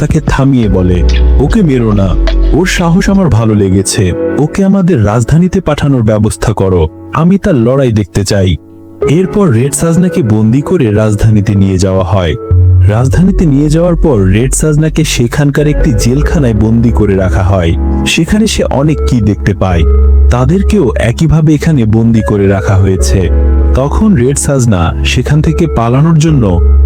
তাকে থামিয়ে বলে, ওকে মেরো না। ওর সাহস আমার ভালো লেগেছে। ওকে আমাদের রাজধানীতে পাঠানোর ব্যবস্থা করো। আমি তার লড়াই দেখতে চাই। এরপর রেড সাজনাকে বন্দি করে রাজধানীতে নিয়ে যাওয়া হয়। রাজধানীতে নিয়ে যাওয়ার পর রেড সাজনাকে সেখানকার একটি জেলখানায় বন্দি করে রাখা হয়। সেখানে সে অনেক কি দেখতে পায়। তাদেরকেও একইভাবে এখানে বন্দি করে রাখা হয়েছে। তখন রেড সাজনা সেখান থেকে পালানোর জন্য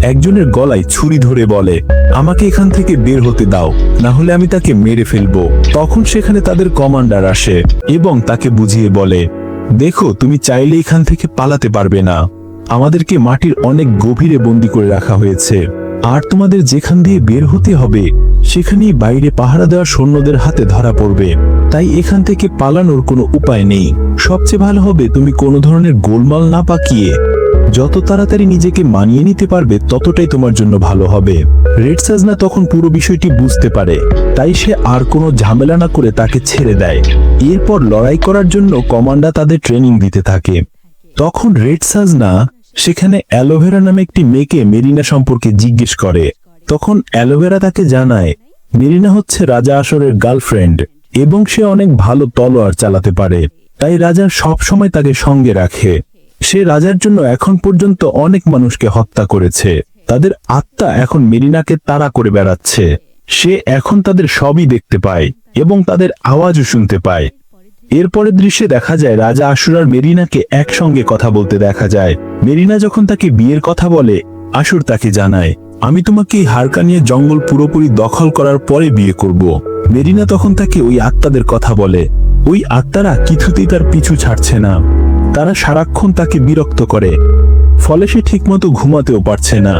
একজনের গলায় ছুরি ধরে বলে, আমাকে এখান থেকে বের হতে দাও, না হলে আমি তাকে মেরে ফেলব। তখন সেখানে তাদের কমান্ডার আসে এবং তাকে বুঝিয়ে বলে, দেখো, তুমি চাইলে এখান থেকে পালাতে পারবে না। আমাদেরকে মাটির অনেক গভীরে বন্দি করে রাখা হয়েছে। আর তোমাদের যেখান দিয়ে বের হতে হবে, সেখানেই বাইরে পাহারা দেওয়া সৈন্যদের হাতে ধরা পড়বে। তাই এখান থেকে পালানোর কোনো উপায় নেই। সবচেয়ে ভালো হবে তুমি কোনো ধরনের গোলমাল না পাকিয়ে যত তাড়াতাড়ি নিজেকে মানিয়ে নিতে পারবে, ততটাই তোমার জন্য ভালো হবে। রেড সাজনা তখন পুরো বিষয়টি বুঝতে পারে। তাই সে আর কোনো ঝামেলা না করে তাকে ছেড়ে দেয়। এরপর লড়াই করার জন্য কমান্ডা তাদের ট্রেনিং দিতে থাকে। তখন রেড সাজনা সেখানে অ্যালোভেরা নামে একটি মেয়েকে মেরিনা সম্পর্কে জিজ্ঞেস করে। তখন অ্যালোভেরা তাকে জানায়, মেরিনা হচ্ছে রাজা আসরের গার্লফ্রেন্ড এবং সে অনেক ভালো তলোয়ার চালাতে পারে। তাই রাজা সব সময় তাকে সঙ্গে রাখে। সে রাজার জন্য এখন পর্যন্ত অনেক মানুষকে হত্যা করেছে। তাদের আত্মা এখন মেরিনাকে তাড়া করে বেড়াচ্ছে। সে এখন তাদের সবই দেখতে পায় এবং তাদের আওয়াজও শুনতে পায়। এরপরের দৃশ্যে দেখা যায়, রাজা আশুর আর মেরিনাকে একসঙ্গে কথা বলতে দেখা যায়। মেরিনা যখন তাকে বিয়ের কথা বলে, আশুর তাকে জানায়, আমি তোমাকে এই হারকা নিয়ে জঙ্গল পুরোপুরি দখল করার পরে বিয়ে করব। মেরিনা তখন তাকে ওই আত্মাদের কথা বলে। ওই আত্মারা কিছুতেই তার পিছু ছাড়ছে না। তারা সারাক্ষণ তাকে বিরক্ত করে, ফলে সে ঠিকমতো ঘুমাতেও পারছে না।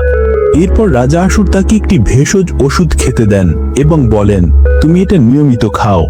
এরপর রাজা আসুর তাকে একটি ভেষজ ওষুধ খেতে দেন এবং বলেন, তুমি এটা নিয়মিত খাও।